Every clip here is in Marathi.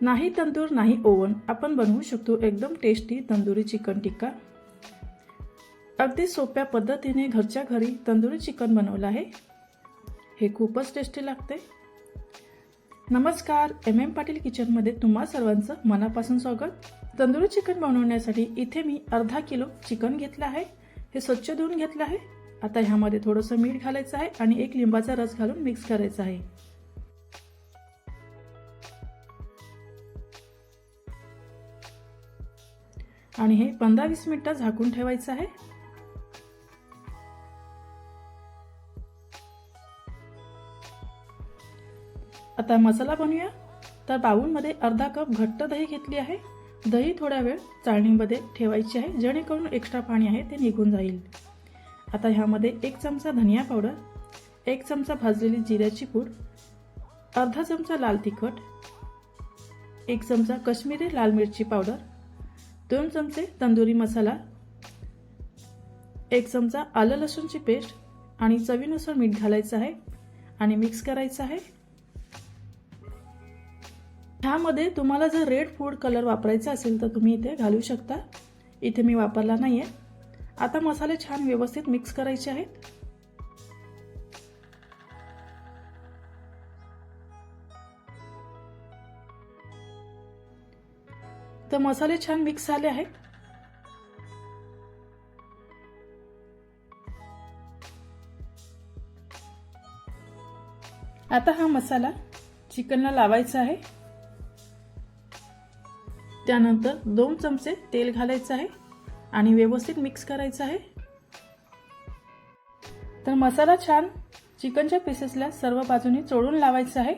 नाही तंदूर नाही ओव्हन आपण बनवू शकतो एकदम टेस्टी तंदुरी चिकन टिक्का. अगदी सोप्या पद्धतीने घरच्या घरी तंदुरी चिकन बनवलं आहे. हे खूपच टेस्टी लागते. नमस्कार एम एम पाटील किचनमध्ये तुम्हा सर्वांचं मनापासून स्वागत. तंदुरी चिकन बनवण्यासाठी इथे मी अर्धा किलो चिकन घेतलं आहे. हे स्वच्छ धुवून घेतलं आहे. आता ह्यामध्ये थोडंसं मीठ घालायचं आहे आणि एक लिंबाचा रस घालून मिक्स करायचा आहे. आणि हे पंधरा वीस मिनिटं झाकून ठेवायचं आहे. आता मसाला बनवूया. तर बाऊलमध्ये अर्धा कप घट्ट दही घेतली आहे. दही थोड्या वेळ चाळणीमध्ये ठेवायची आहे जेणेकरून एक्स्ट्रा पाणी आहे ते निघून जाईल. आता ह्यामध्ये एक चमचा धनिया पावडर एक चमचा भाजलेली जिऱ्याची पूड अर्धा चमचा लाल तिखट एक चमचा कश्मीरी लाल मिरची पावडर दोन चमचे तंदुरी मसाला एक चमचा आलं लसूणची पेस्ट आणि चवीनुसार मीठ घालायचं आहे आणि मिक्स करायचं आहे. ह्यामध्ये तुम्हाला जर रेड फूड कलर वापरायचा असेल तर तुम्ही इथे घालू शकता. इथे मी वापरला नाही आहे आता मसाले छान व्यवस्थित मिक्स करायचे आहेत. तर मसाले छान मिक्स झाले आहेत. आता हा मसाला चिकनला लावायचा आहे. त्यानंतर दोन चमचे तेल घालायचं आहे आणि व्यवस्थित मिक्स करायचं आहे. तर मसाला छान चिकनच्या पीसेसला सर्व बाजूनी चोळून लावायचा आहे.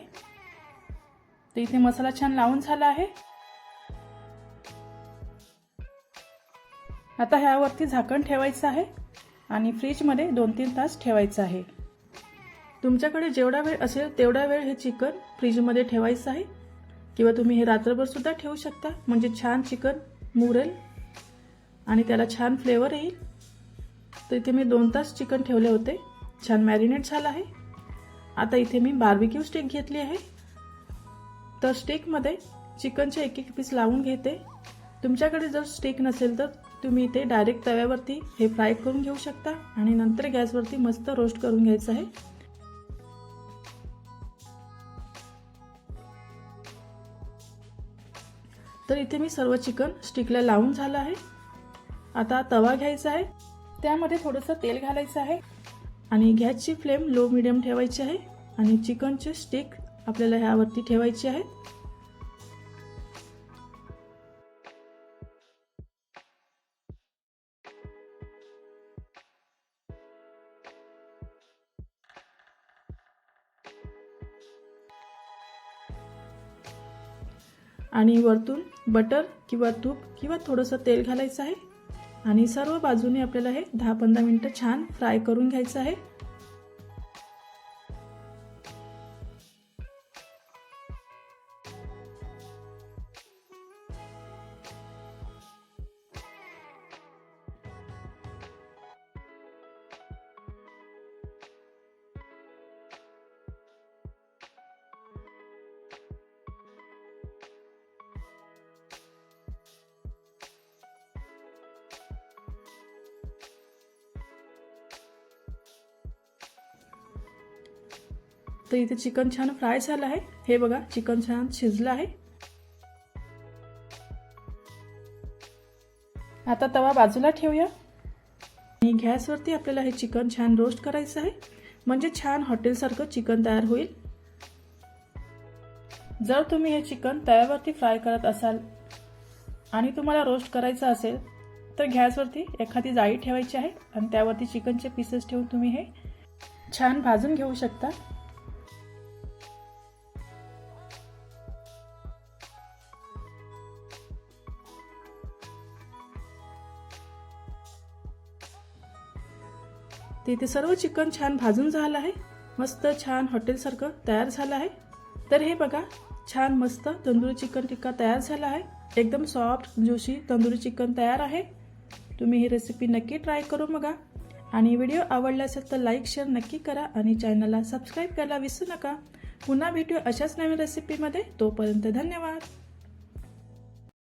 तर इथे मसाला छान लावून झाला आहे. आता ह्यावरती झाकण ठेवायचं आहे आणि फ्रीजमध्ये दोन तीन तास ठेवायचं आहे. तुमच्याकडे जेवढा वेळ असेल तेवढा वेळ हे चिकन फ्रीजमध्ये ठेवायचं आहे. किंवा तुम्ही हे रात्रभरसुद्धा ठेवू शकता. म्हणजे छान चिकन मुरेल आणि त्याला छान फ्लेवर येईल. तर इथे मी दोन तास चिकन ठेवले होते. छान मॅरिनेट झालं आहे. आता इथे मी बार्बिक्यू स्टिक घेतली आहे. तर स्टिकमध्ये चिकनचे एक एक पीस लावून घेते. तुमच्याकडे जर स्टिक नसेल तर तुम्ही इथे डायरेक्ट तव्यावरती हे फ्राय करून घेऊ शकता आणि नंतर गॅसवरती मस्त रोस्ट करून घ्यायचं आहे. तर इथे मी सर्व चिकन स्टिकला लावून झालं आहे. आता तवा घ्यायचा आहे. त्यामध्ये थोडंसं तेल घालायचं आहे. आणि गॅसची फ्लेम लो मिडियम ठेवायची आहे. आणि चिकनचे स्टिक आपल्याला ह्यावरती ठेवायचे आहेत आणि वरतून बटर किंवा तूप किंवा थोडंसं तेल घालायचं आहे. आणि सर्व बाजूने आपल्याला हे दहा पंधरा मिनटं छान फ्राय करून घ्यायचं आहे. तर इथे चिकन छान फ्राय झालं आहे. हे बघा चिकन छान शिजलं आहे. आता तवा बाजूला ठेवूया. आणि गॅसवरती आपल्याला हे चिकन छान रोस्ट करायचं आहे. म्हणजे छान हॉटेलसारखं चिकन तयार होईल. जर तुम्ही हे चिकन तव्यावरती फ्राय करत असाल आणि तुम्हाला रोस्ट करायचं असेल तर गॅसवरती एखादी जाळी ठेवायची आहे आणि त्यावरती चिकनचे पीसेस ठेवून तुम्ही हे छान भाजून घेऊ शकता. तिथे इथे सर्व चिकन छान भाजून झालं आहे. मस्त छान हॉटेलसारखं तयार झालं आहे. तर हे बघा छान मस्त तंदुरी चिकन टिक्का तयार झाला आहे. एकदम सॉफ्ट ज्युशी तंदुरी चिकन तयार आहे. तुम्ही ही रेसिपी नक्की ट्राय करू बघा. आणि व्हिडिओ आवडला असेल तर लाईक शेअर नक्की करा आणि चॅनलला सबस्क्राईब करायला विसरू नका. पुन्हा भेटू अशाच नवीन रेसिपीमध्ये तोपर्यंत धन्यवाद.